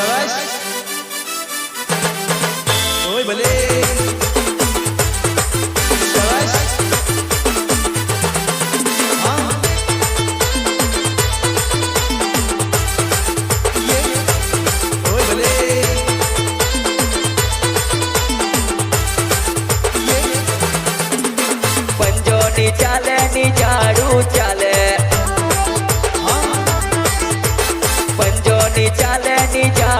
શાબાશ ઓય ભલે. પંજોની ચાલે ની ઝાડુ ચાલે. ચાલે ની ઝાડુ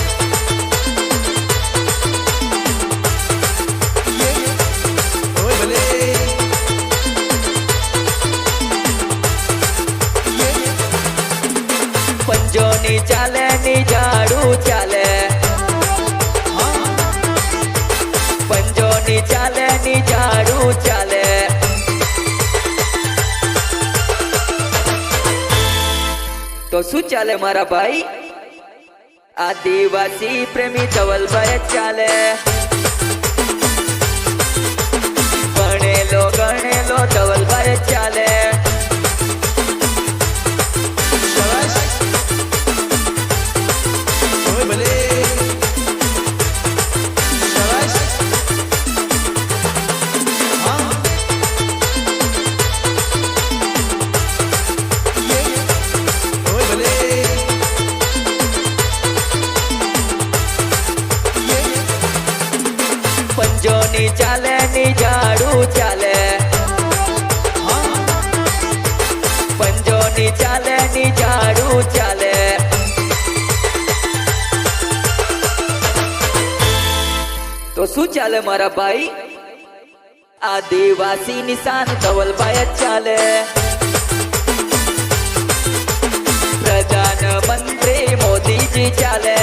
પંજોની ચાલે, ની ઝાડુ ચાલે. ચાલે ચાલે. તો શું ચાલે મારા ભાઈ? આદિવાસી પ્રેમી ધવલભાઈ ચાલે. પંજોની ચાલે ની ઝાડુ ચાલે હા પંજોની ચાલે ની ઝાડુ ચાલે તો શું ચાલે મારા ભાઈ આદિવાસી નિશાન ધવલભાઈ જ ચાલે પ્રધાનમંત્રી મોદીજી ચાલે